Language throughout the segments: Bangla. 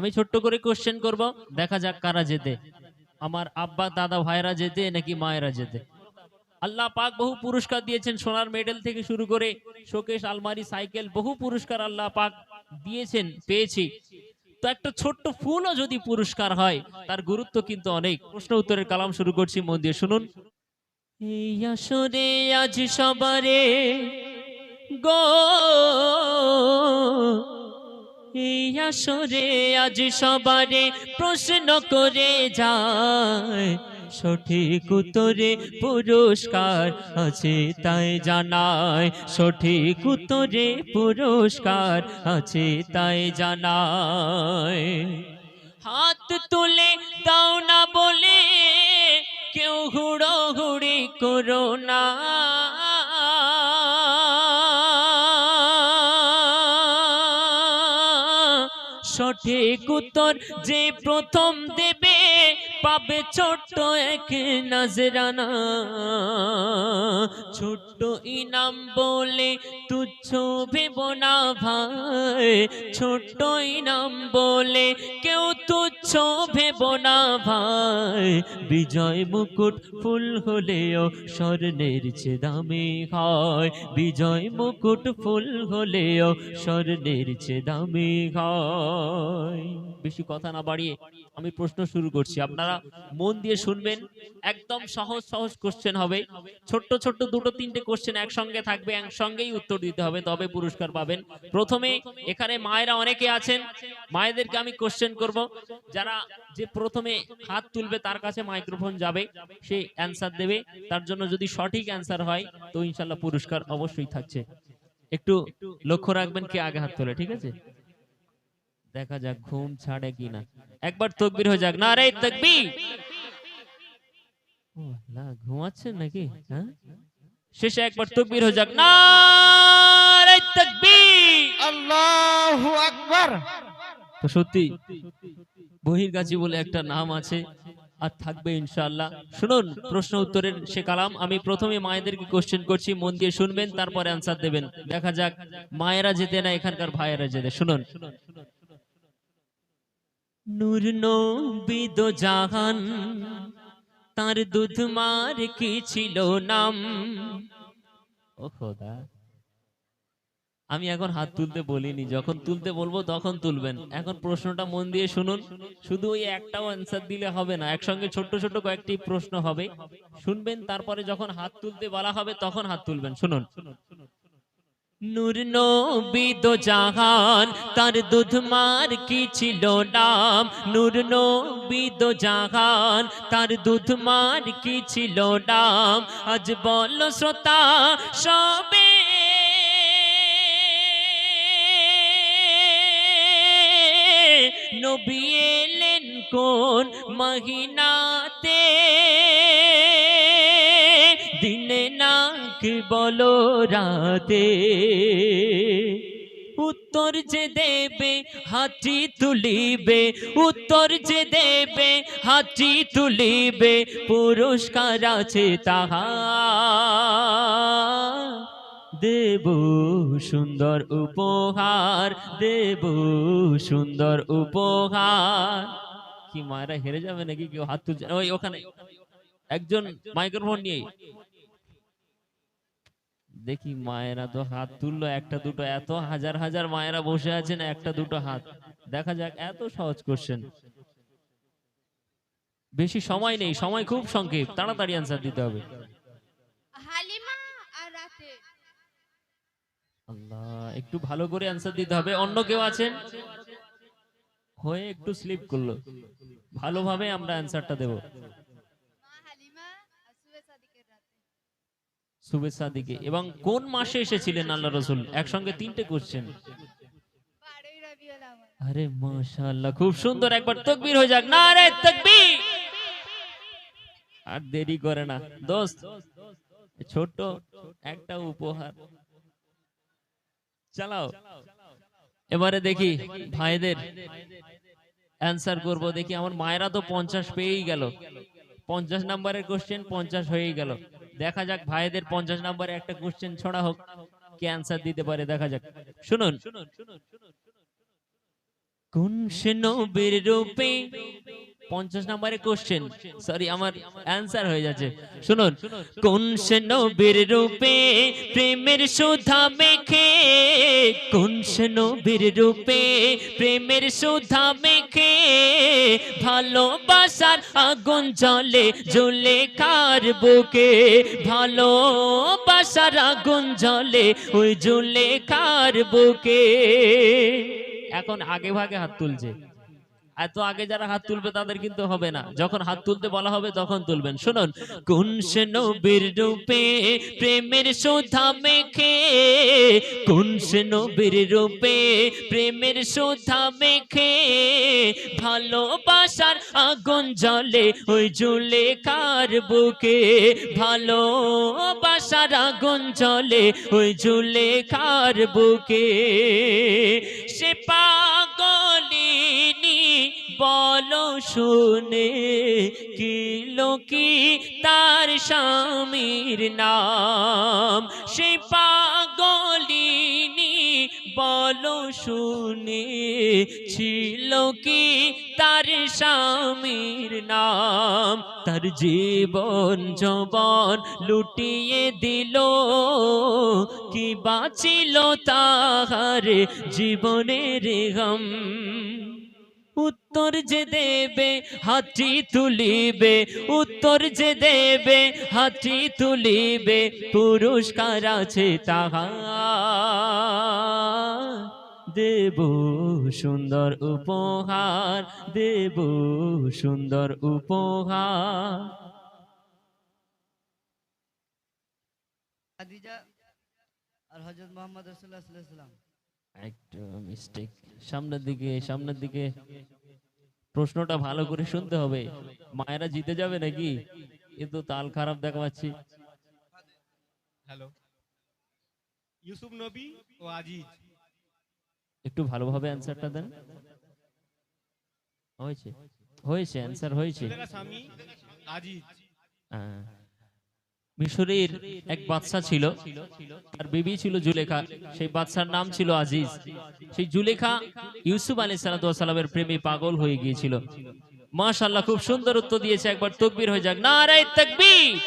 আমি ছোট্ট করে কোশ্চেন করব, দেখা যাক কারা যেতে আমার আব্বা, দাদা ভাইরা যেতে নাকি মায়েরা যেতে আল্লাহ পাক বহু পুরস্কার দিয়েছেন সোনার মেডেল থেকে শুরু করে শোকেশ আলমারি সাইকেল বহু পুরস্কার আল্লাহ পাক দিয়েছেন, পেয়েছি। তো একটা ছোট্ট ফুলও যদি পুরস্কার হয়, তার গুরুত্ব কিন্তু অনেক। প্রশ্ন উত্তরের কালাম শুরু করছি, মন দিয়ে শুনুন। আজ সবারে গো এই আসরে আজ সবারে প্রশ্ন করে যায়। সঠিক উত্তরে পুরস্কার আছে তাই জানায়। সঠিক উত্তরে পুরস্কার আছে তাই জানায়। হাত তুলে দাও না বলে, কেউ হুড়ো হুড়ি করো না। সঠিক উত্তর যে প্রথম দেবে পাবে ছোট্ট এক নজরানা। ছোট্ট ইনাম বলে তুচ্ছ ভেব না ভাই। ছোট্ট ইনাম বলে কেউ তুচ্ছ ভেব না ভাই। বিজয় মুকুট ফুল হলেও স্বর্ণের চেয়ে দামি হয়। বিজয় মুকুট ফুল হলেও স্বর্ণের চেয়ে দামি হয়। বেশি কথা না বাড়িয়ে আমি প্রশ্ন শুরু করছি। আপনারা মন দিয়ে শুনবেন। একদম সহজ সহজ কোশ্চেন হবে। ছোট্ট ছোট্ট দুটো, তিনটে কোশ্চেন একসঙ্গে থাকবে, একসঙ্গেই উত্তর দিতে হবে, তবে পুরস্কার পাবেন। প্রথমে, এখানে মায়েরা অনেকে আছেন। মায়েদেরকে আমি কোশ্চেন করব। যারা যে প্রথমে হাত তুলবে, তার কাছে মাইক্রোফোন যাবে, সে অ্যান্সার দেবে। তার জন্য যদি সঠিক অ্যান্সার হয়, তো ইনশাল্লাহ পুরস্কার অবশ্যই থাকছে। একটু লক্ষ্য রাখবেন কে আগে হাত তোলে, ঠিক আছে? দেখা যাক ঘুম ছাড়ে কিনা। একবার তকবির হয়ে যাক। না রে তকবীর! না ঘুমাচ্ছেন নাকি? হ্যাঁ? শেষে একবার তকবির হয়ে যাক। না রে তকবীর! আল্লাহু আকবার! তো সত্যি বহির্গাছি বলে একটা নাম আছে আর থাকবে ইনশাআল্লাহ। শুনুন প্রশ্ন উত্তরের সে কালাম। আমি প্রথমে মায়েদেরকে কোশ্চেন করছি মন দিয়ে শুনবেন তারপরে অ্যান্সার দেবেন। দেখা যাক মায়েরা যেতে না এখানকার ভাইয়েরা যেতে। শুনুন। নূর নবী দো জাহান, তার দুধ মার কি ছিল নাম? ও খোদা। আমি এখন হাত তুলতে বলিনি, যখন তুলতে বলব তখন তুলবেন। এখন প্রশ্নটা মন দিয়ে শুনুন, শুধু ওই একটাও অ্যান্সার দিলে হবে না, একসঙ্গে ছোট্ট ছোট্ট কয়েকটি প্রশ্ন হবে। শুনবেন, তারপরে যখন হাত তুলতে বলা হবে তখন হাত তুলবেন, শুনুন। নূর নবী দো জাহান, তার দুধ মার কি ছিল নাম? নূর নবী দো জাহান, তার দুধ মার কি ছিল নাম? আজ বল শ্রোতা, সবে নবী এলেন কোন মহিনাতে? দিনে না কি বলো রাতে। উত্তর যে দেবে হাতি তুলিবে। উত্তর যে দেবে হাতি তুলিবে। পুরস্কার আছে তাহা দেব সুন্দর উপহার, দেব সুন্দর উপহার। কি মায়েরা হেরে যাবে নাকি? কেউ হাত তুলছে ওই ওখানে। একজন মাইক্রোফোন নিয়ে। দেখি মায়েরা তো হাত তুললো একটা দুটো এত হাজার হাজার মায়েরা বসে আছেন একটা দুটো হাত। দেখা যাক এত সহজ কোশ্চেন বেশি সময় নেই সময় খুব সংক্ষেপ তাড়াতাড়ি অ্যান্সার দিতে হবে। আল্লাহ একটু ভালো করে অ্যান্সার দিতে হবে অন্য কেউ আছেন? হয়ে একটু স্লিপ করল। ভালোভাবে আমরা অ্যান্সারটা দেব মা হালিমা আর সুবে সাদিকের রাতে শুভেচ্ছা দিকে। এবং কোন মাসে এসেছিলেন আল্লাহ রসুল? একসঙ্গে তিনটে কোশ্চেন আরে মাশাআল্লাহ, খুব সুন্দর। একবার তাকবীর হয়ে যাক। না রে তাকবীর! আর দেরি করে না। দোস্ত ছোট একটা উপহার। চালাও। এবারে দেখি ভাইদের অ্যান্সার করব। দেখি আমার মায়েরা তো পঞ্চাশ পেয়েই গেল। পঞ্চাশ নাম্বারের কোশ্চেন পঞ্চাশ হয়েই গেল। দেখা যাক ভাইদের পঞ্চাশ নম্বরে একটা কোশ্চেন ছড়া হোক কে অ্যান্সার দিতে পারে দেখা যাক। শুনুন। কোন সে নবীর রূপে পঞ্চাশ নম্বরে কোশ্চেন সরি আমার অ্যান্সার হয়ে যাচ্ছে। শুনুন, কোন সে নবীর রূপে প্রেমের সুধা মেখে? কোন সে নবীর রূপে প্রেমের সুধা মেখে? ভালোবাসার আগুন জলে জ্বলে কার বুকে? ভালোবাসার আগুন জলে ওই জ্বলে কার বুকে? এখন আগে ভাগে হাত তুলছে। এত আগে যারা হাত তুলবে তাদের কিন্তু হবে না। যখন হাত তুলতে বলা হবে তখন তুলবেন। শুনুন, কোন সে নবীর রূপে প্রেমের সুধা মেখে, কোন সে নবীর রূপে প্রেমের সুধা মেখে, ভালোবাসার আগুন জলে ওই জুলে কার বুকে, ভালোবাসার আগুন জলে ওই জুলে কার বুকে, সে পাগলিনী বলো শুনে, কি লোকি তার স্বামীর নাম? সে পাগলিনী বলো শুনে, ছিল কি তার স্বামীর নাম? তার জীবন জবন লুটিয়ে দিল, কি বাঁচিল তাহার জীবনের গম? উত্তর যে দেবে হাতি তুলিবে। উত্তর যে দেবে হাতি তুলিবে। পুরস্কার আছে তাহা দেব সুন্দর উপহার দেব সুন্দর উপহার। আর হজরত মোহাম্মদ রসুল্লাহ একটু মিস্টেক সামনের দিকে সামনের দিকে। প্রশ্নটা ভালো করে শুনতে হবে। মায়েরা জিতে যাবে নাকি? কিন্তু তাল খারাপ দেখা পাচ্ছি হ্যালো। ইউসুফ নবী ও আজিজ। একটু ভালোভাবে অ্যানসারটা দেন। হয়েছে। হয়েছে অ্যানসার হয়েছে। স্বামী আজিজ। হ্যাঁ। মিশরের এক বাদশা ছিল। তার বিবি ছিল জুলেখা। সেই বাদশার নাম ছিল আজিজ। সেই জুলেখা ইউসুফ আলী সালামের প্রেমে পাগল হয়ে গিয়েছিল। মাশাল্লাহ খুব সুন্দর উত্তর দিয়েছে। একবার তকবির হয়ে যাক। তাকবীর!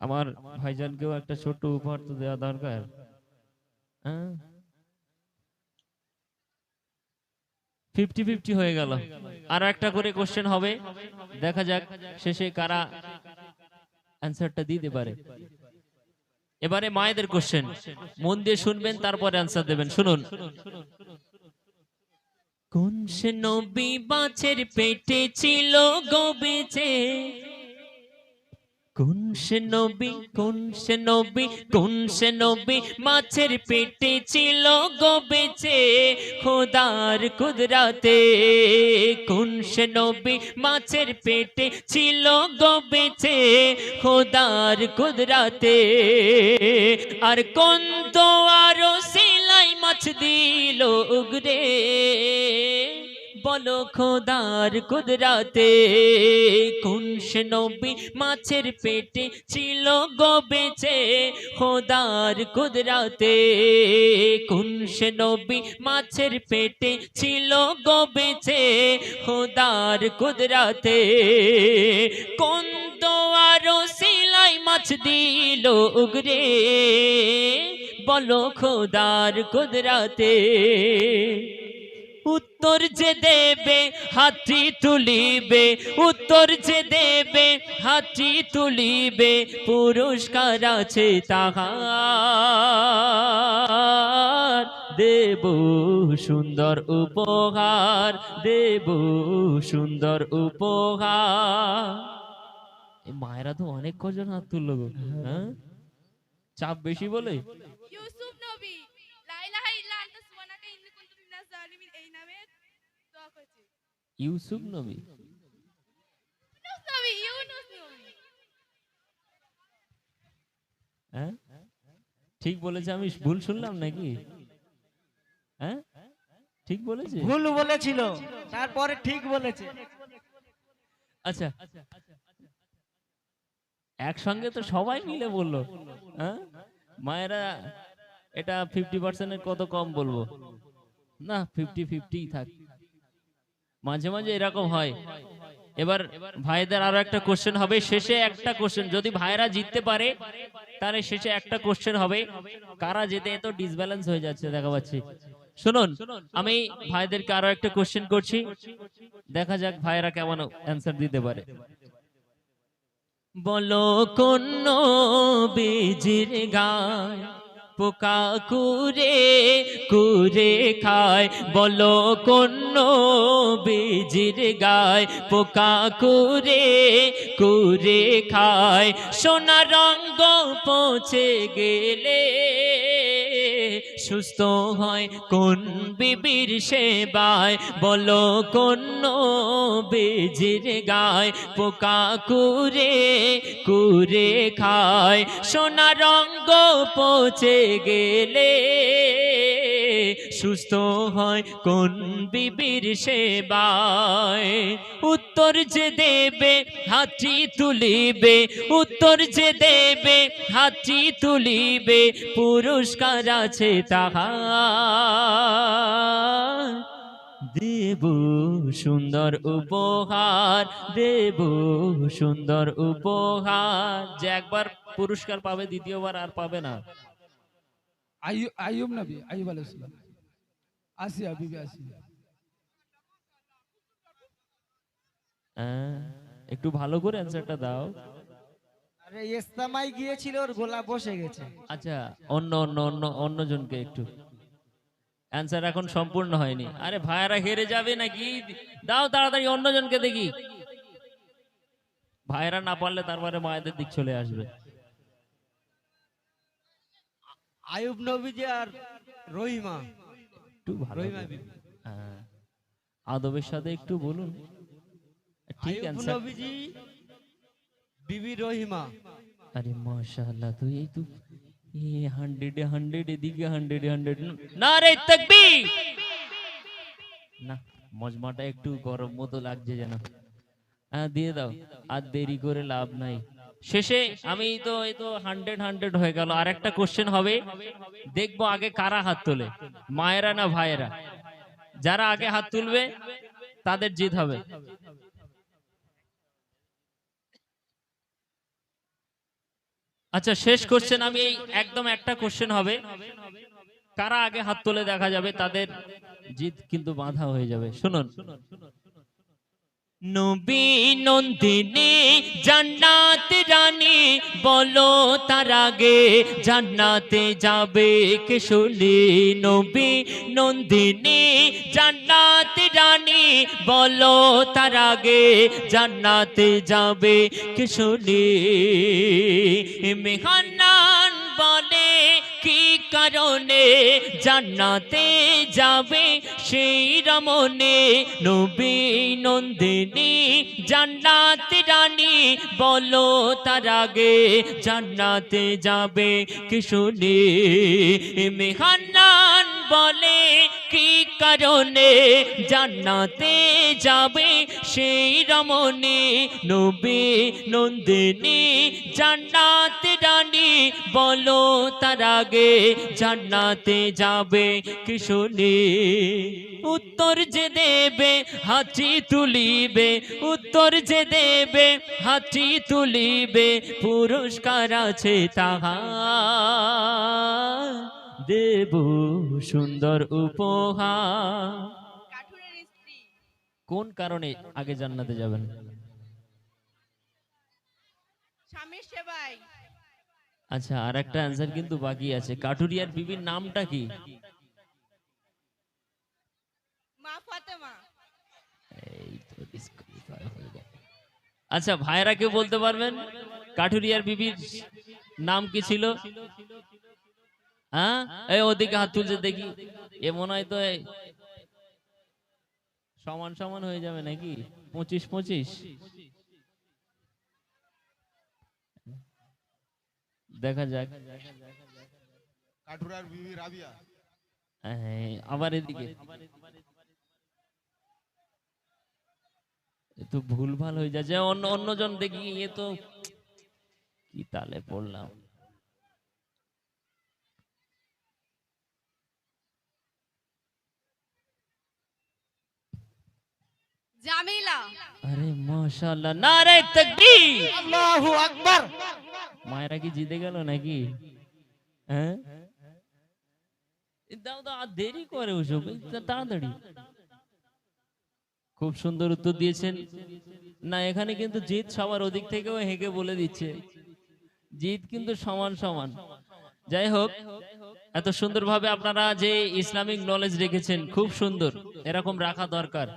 আমার ভাইজানকেও একটা ছোট উপহার তো দেওয়া দরকার। হ্যাঁ? ফিফটি ফিফটি হয়ে গেল। আর একটা করে কোশ্চেন হবে। দেখা যাক শেষে কারা অ্যান্সারটা দিতে পারে এবারে মায়েদের কোশ্চেন মন দিয়ে শুনবেন তারপরে অ্যান্সার দেবেন। শুনুন। কোন সে নবী বাছের পেটে ছিল গো বেঁচে? কোন সে নবী মাছের পেটে ছিল গো বেঁচে, খোদার কুদরাতে। কোন নবী মাছের পেটে ছিল গো বেঁচে, খোদার কুদরাতে। আর কোন তো আরও সেলাই মাছ দিল উগরে। বলো খোদার কুদরাতে, কোন সে নবী মাছের পেটে ছিল গো খোদার কুদরাতে, কোন সে নবী মাছের পেটে ছিল গো খোদার কুদরাতে, কোন দোয়ারো সিলাই মাছ দিল উগরে? বলো খোদার কুদরাতে। উত্তর যে দেবে হাতি তুলিবে। উত্তর যে দেবে হাতি তুলিবে। পুরস্কার আছে তাহার। দেব সুন্দর উপহার, দেব সুন্দর উপহার। মায়েরা তো অনেক কজন হাত তুললো হ্যাঁ? চাপ বেশি বলে ইউসুফ নবী লা ইলাহা ইল্লা আনতা সুবহানাকা ইন্নী কুনতু মিনাজ জালিমিন এই নামে দোয়া করছি ইউসুফ নবী। হ্যাঁ? ঠিক বলেছে আমি ভুল শুনলাম নাকি? হ্যাঁ? ঠিক বলেছে? ভুল বলেছিল তারপরে ঠিক বলেছে। আচ্ছা। একসঙ্গে তো সবাই মিলে বলল হ্যাঁ? মায়েরা এটা ফিফটি পার্সেন্টের কত কম বলব? না ফিফটি ফিফটি থাক। মাঝে মাঝে এরকম হয়। এবার ভাইদের আরও একটা কোশ্চেন হবে শেষে একটা কোশ্চেন যদি ভাইরা জিততে পারে তাহলে শেষে একটা কোশ্চেন হবে। কারা যেতে এত ডিসব্যালেন্স হয়ে যাচ্ছে দেখা পাচ্ছি। শুনুন আমি ভাইদেরকে আরও একটা কোশ্চেন করছি। দেখা যাক ভাইরা কেমন অ্যান্সার দিতে পারে। বলো কোন বীজির গায় পোকা কুরে কুরে খায়। বলো, কোন বীজির গায়? পোকা কুরে কুরে খায়। সোনা রঙ্গ পৌঁছে গেলে। সুস্থ হয়, কোন বিবির সেবায়? বলো, কোন বেজির গায় পোকা কুরে কুরে খায়। সোনা রঙ্গ পচে গেলে সুস্থ হয় কোন বিবির সেবায়? উত্তর যে দেবে হাতি তুলিবে। উত্তর যে দেবে হাতি তুলিবে। পুরস্কার আছে তাহার। দেব সুন্দর উপহার, দেব সুন্দর উপহার। যে একবার পুরস্কার পাবে, দ্বিতীয়বার আর পাবে না। আইয়ুব নবী আইয়ুব আলাইহিস সালাম। আসিয়া বিবি আসিয়া হ্যাঁ, একটু ভালো করে অ্যান্সারটা দাও। আরে ইস্তামাই গিয়েছিল ওর গোলা বসে গেছে। আচ্ছা অন্য অন্য অন্য অন্যজনকে একটু। অ্যান্সার এখন সম্পূর্ণ হয়নি। আরে ভাইয়ারা হেরে যাবে নাকি? দাও তাড়াতাড়ি অন্যজনকে দেখি। ভাইয়েরা না পারলে তারপরে মায়েদের দিক চলে আসবে। আয়ুব নবীজি আর রহিমা। একটু ভালো। বিবি হ্যাঁ। আদবের সাথে একটু বলুন। ঠিক বিবি রহিমা। আরে মাশাআল্লাহ তো এই তো এ হান্ড্রেড হান্ড্রেড এদিকে হান্ড্রেড হান্ড্রেড। না রে তাকবীর! না মজমাটা একটু গরম মতো লাগছে যেন। হ্যাঁ দিয়ে দাও। আর দেরি করে লাভ নাই। শেষে আমি তো এই তো হান্ড্রেড হান্ড্রেড হয়ে গেল। আর একটা কোশ্চেন হবে, দেখব আগে কারা হাত তোলে, মায়েরা না ভাইয়েরা? যারা আগে হাত তুলবে, তাদের জিত হবে। আচ্ছা শেষ কোশ্চেন আমি এই একদম একটা কোশ্চেন হবে। কারা আগে হাত তুলে দেখা যাবে, তাদের জিত কিন্তু বাধা হয়ে যাবে। শুনুন। নবী নন্দিনী, জান্নাত রানী, বলো তার আগে জান্নাতে যাবে কে শুনি নবী নন্দিনী, জান্নাত রানী, বলো তার আগে জান্নাতে যাবে কে শুনি মেহান্নান বলে, কি কারণে জান্নাতে যাবে সেই রমনে নবী নন্দিনী, জান্নাত রানী, বলো তার আগে জান্নাতে যাবে কি শুনি? মেহান্নান বলে, কি কারণে জান্নাতে যাবে? সেই রমনে নবী নন্দিনী জান্নাত রানী বলো তার আগে জান্নাতে যাবে কি শুনি? উত্তর যে দেবে হাতি তুলিবে। উত্তর যে দেবে হাতি তুলিবে। পুরস্কার আছে তাহার। দেব সুন্দর উপহার। কোন কারণে আগে জান্নাতে যাবেন? স্বামীর সেবায়। আচ্ছা আর একটা অ্যান্সার কিন্তু বাকি আছে। কাটুরিয়ার বিবির নামটা কি? মা ফাতেমা। এই তো disqualify হয়ে গেল। আচ্ছা ভাইরা কেউ বলতে পারবেন? কাঠুরিয়ার বিবির নাম কি ছিল? হ্যাঁ? এই ওদিকে হাত তুলছে দেখি। এ মনে হয় তো সমান সমান হয়ে যাবে নাকি? পঁচিশ পঁচিশ? দেখা যাক। কাঠুরার বিবি রাবিয়া। এই, আবার এদিকে। এ তো ভুলভাল হয়ে যাচ্ছে। অন্য অন্যজন দেখি এ তো কি তালে পড়লাম। জামিলা। আরে মাশাআল্লাহ নারে তাকবীর। আল্লাহু আকবার। মায়েরা কি জিতে গেল নাকি? হ্যাঁ? দেরি করে ওসব তাড়াতাড়ি। খুব সুন্দর উত্তর দিয়েছেন। না, এখানে কিন্তু জিত সবার ওদিক থেকেও হেঁকে বলে দিচ্ছে। জিত কিন্তু সমান সমান। যাই হোক, এত সুন্দরভাবে আপনারা যে ইসলামিক নলেজ রেখেছেন, খুব সুন্দর। এরকম রাখা দরকার।